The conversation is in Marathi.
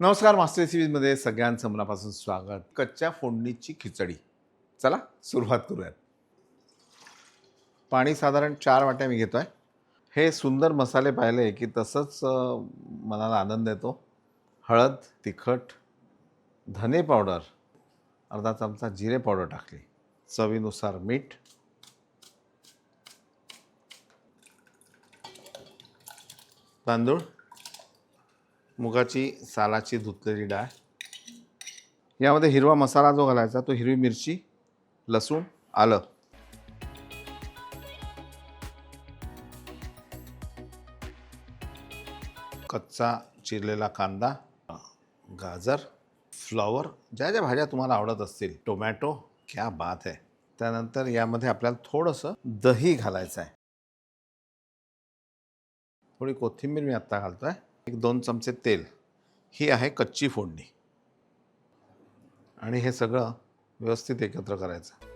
नमस्कार मास्टर रेसिपीजमध्ये सगळ्यांचं मनापासून स्वागत. कच्च्या फोडणीची खिचडी. चला सुरुवात करूयात. पाणी साधारण चार वाट्या मी घेतो आहे हे सुंदर मसाले पाहिले की तसंच मनाला आनंद येतो. हळद तिखट धने पावडर अर्धा चमचा जिरे पावडर टाकली. चवीनुसार मीठ. तांदूळ. मुगाची सालाची धुतलेली डाळ. यामध्ये हिरवा मसाला जो घालायचा तो हिरवी मिरची लसूण आलं. कच्चा चिरलेला कांदा गाजर फ्लॉवर ज्या ज्या भाज्या तुम्हाला आवडत असतील टोमॅटो क्या बात आहे त्यानंतर यामध्ये आपल्याला थोडंसं दही घालायचं आहे थोडी कोथिंबीर मी आत्ता घालतो आहे एक दोन चमचे तेल ही आहे कच्ची फोडणी. आणि हे सगळं व्यवस्थित एकत्र करायचं.